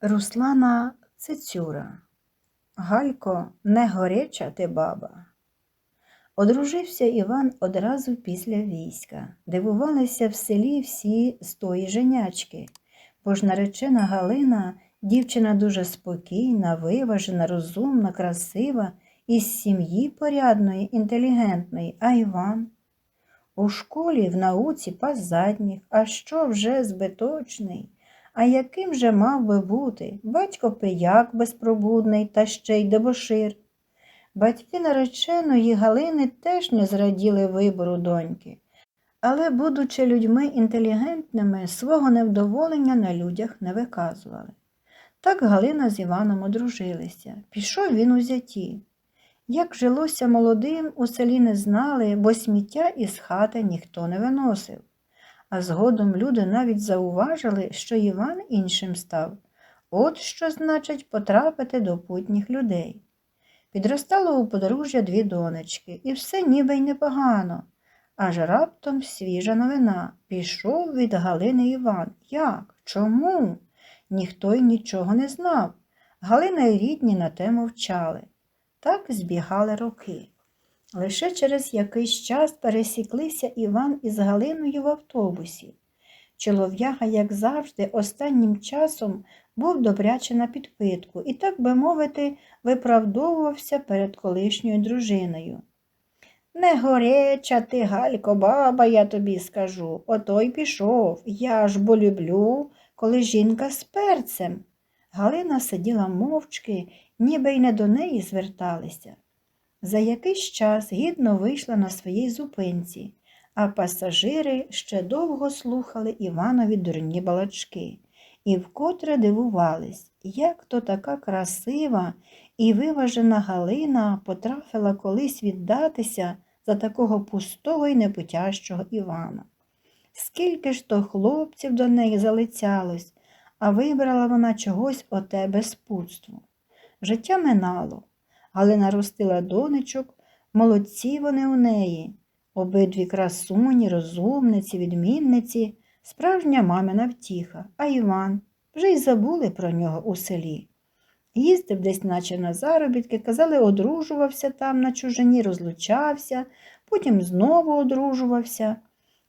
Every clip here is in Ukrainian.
Руслана Цицюра. Галько, не горяча ти баба. Одружився Іван одразу після війська. Дивувалися в селі всі з тої женячки, бо ж наречена Галина дівчина дуже спокійна, виважена, розумна, красива, із сім'ї порядної, інтелігентної, а Іван? У школі в науці пас задніх, а що вже збиточний? А яким же мав би бути? Батько пияк безпробудний та ще й дебошир. Батьки нареченої Галини теж не зраділи вибору доньки, але, будучи людьми інтелігентними, свого невдоволення на людях не виказували. Так Галина з Іваном одружилися. Пішов він у зяті. Як жилося молодим, у селі не знали, бо сміття із хати ніхто не виносив. А згодом люди навіть зауважили, що Іван іншим став. От що значить потрапити до путніх людей. Підростало у подружжя дві донечки, і все ніби й непогано. Аж раптом свіжа новина. Пішов від Галини Іван. Як? Чому? Ніхто й нічого не знав. Галина й рідні на те мовчали. Так збігали роки. Лише через якийсь час пересіклися Іван із Галиною в автобусі. Чолов'яга, як завжди, останнім часом був добряче на підпитку і, так би мовити, виправдовувався перед колишньою дружиною. Не гореча ти, Галько, баба, я тобі скажу. Ото й пішов. Я ж бо люблю, коли жінка з перцем. Галина сиділа мовчки, ніби й не до неї зверталися. За якийсь час гідно вийшла на своїй зупинці, а пасажири ще довго слухали Іванові дурні балачки і вкотре дивувались, як то така красива і виважена Галина потрапила колись віддатися за такого пустого і непутящого Івана. Скільки ж то хлопців до неї залицялось, а вибрала вона чогось оте безпутство. Життя минало. Галина ростила донечок, молодці вони у неї, обидві красуні, розумниці, відмінниці, справжня мамина втіха, а Іван вже й забули про нього у селі. Їздив десь, наче на заробітки, казали, одружувався там на чужині, розлучався, потім знову одружувався.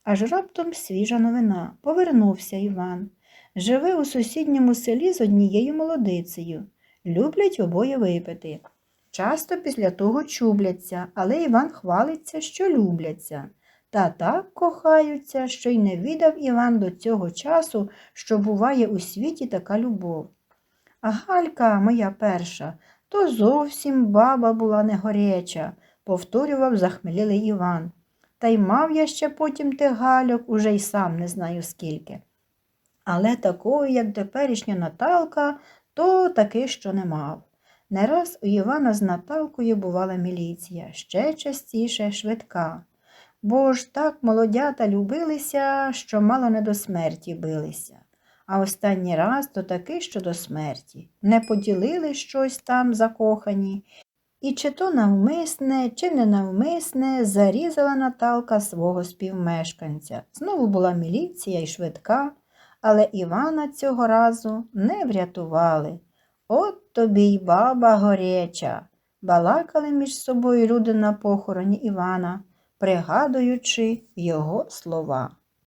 Аж раптом свіжа новина. Повернувся Іван. Живе у сусідньому селі з однією молодицею. Люблять обоє випити. Часто після того чубляться, але Іван хвалиться, що любляться. Та так кохаються, що й не відав Іван до цього часу, що буває у світі така любов. А Галька, моя перша, то зовсім баба була не горяча, повторював захмелілий Іван. Та й мав я ще потім тих гальок, уже й сам не знаю скільки. Але такої, як теперішня Наталка, то таки що не мав. Не раз у Івана з Наталкою бувала міліція, ще частіше швидка. Бо ж так молодята любилися, що мало не до смерті билися. А останній раз то таки, що до смерті. Не поділили щось там закохані. І чи то навмисне, чи не навмисне зарізала Наталка свого співмешканця. Знову була міліція і швидка, але Івана цього разу не врятували. От тобі й баба горяча. Балакали між собою люди на похороні Івана, пригадуючи його слова.